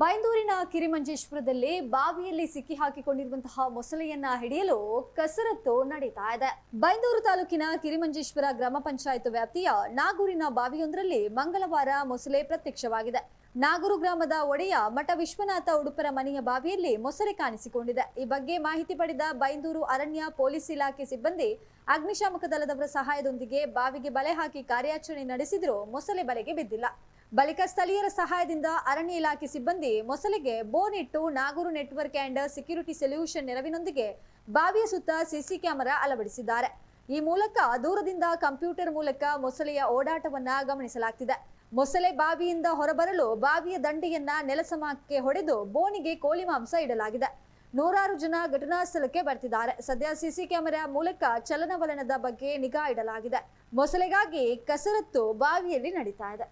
ಬೈಂದೂರಿನ ಕಿರಿಮಂಜೇಶ್ವರದಲ್ಲಿ ಬಾವಿಯಲ್ಲಿ ಸಿಕ್ಕಿ ಹಾಕಿಕೊಂಡಿರುವಂತಹ ಮೊಸಳೆಯನ್ನ ಹಿಡಿಯಲು ಕಸರತ್ತು ನಡೀತಾ ಇದೆ. ಬೈಂದೂರು ತಾಲೂಕಿನ ಕಿರಿಮಂಜೇಶ್ವರ ಗ್ರಾಮ ಪಂಚಾಯತ್ ವ್ಯಾಪ್ತಿಯ ನಾಗೂರಿನ ಬಾವಿಯೊಂದರಲ್ಲಿ ಮಂಗಳವಾರ ಮೊಸಳೆ ಪ್ರತ್ಯಕ್ಷವಾಗಿದೆ. ನಾಗೂರು ಗ್ರಾಮದ ಒಡೆಯ ಮಠ ವಿಶ್ವನಾಥ ಉಡುಪರ ಮನೆಯ ಬಾವಿಯಲ್ಲಿ ಮೊಸಳೆ ಕಾಣಿಸಿಕೊಂಡಿದೆ. ಈ ಬಗ್ಗೆ ಮಾಹಿತಿ ಪಡೆದ ಬೈಂದೂರು ಅರಣ್ಯ ಪೊಲೀಸ್ ಇಲಾಖೆ ಸಿಬ್ಬಂದಿ ಅಗ್ನಿಶಾಮಕ ದಳದವರ ಸಹಾಯದೊಂದಿಗೆ ಬಾವಿಗೆ ಬಲೆ ಹಾಕಿ ಕಾರ್ಯಾಚರಣೆ ನಡೆಸಿದರೂ ಮೊಸಳೆ ಬಲೆಗೆ ಬಿದ್ದಿಲ್ಲ. ಬಳಿಕ ಸ್ಥಳೀಯರ ಸಹಾಯದಿಂದ ಅರಣ್ಯ ಇಲಾಖೆ ಸಿಬ್ಬಂದಿ ಮೊಸಳೆಗೆ ಬೋನಿಟ್ಟು Nagoor network and security solution ನೆರವಿನೊಂದಿಗೆ ಬಾವಿಯ ಸುತ್ತ ಸಿಸಿ ಕ್ಯಾಮೆರಾ ಅಳವಡಿಸಿದ್ದಾರೆ. ಈ ಮೂಲಕ ದೂರದಿಂದ ಕಂಪ್ಯೂಟರ್ ಮೂಲಕ ಮೊಸಳೆಯ ಓಡಾಟವನ್ನ ಗಮನಿಸಲಾಗ್ತಿದೆ. ಮೊಸಳೆ ಬಾವಿಯಿಂದ ಹೊರಬರಲು ಬಾವಿಯ ದಂಡೆಯನ್ನ ನೆಲಸಮಕ್ಕೆ ಹೊಡೆದು ಬೋನಿಗೆ ಕೋಳಿ ಮಾಂಸ ಇಡಲಾಗಿದೆ. ನೂರಾರು ಜನ ಘಟನಾ ಸ್ಥಳಕ್ಕೆ ಬರ್ತಿದ್ದಾರೆ. ಸದ್ಯ ಸಿಸಿ ಕ್ಯಾಮೆರಾ ಮೂಲಕ ಚಲನವಲನದ ಬಗ್ಗೆ ನಿಗಾ ಇಡಲಾಗಿದೆ. ಮೊಸಳೆಗಾಗಿ ಕಸರತ್ತು ಬಾವಿಯಲ್ಲಿ ನಡೀತಾ ಇದೆ.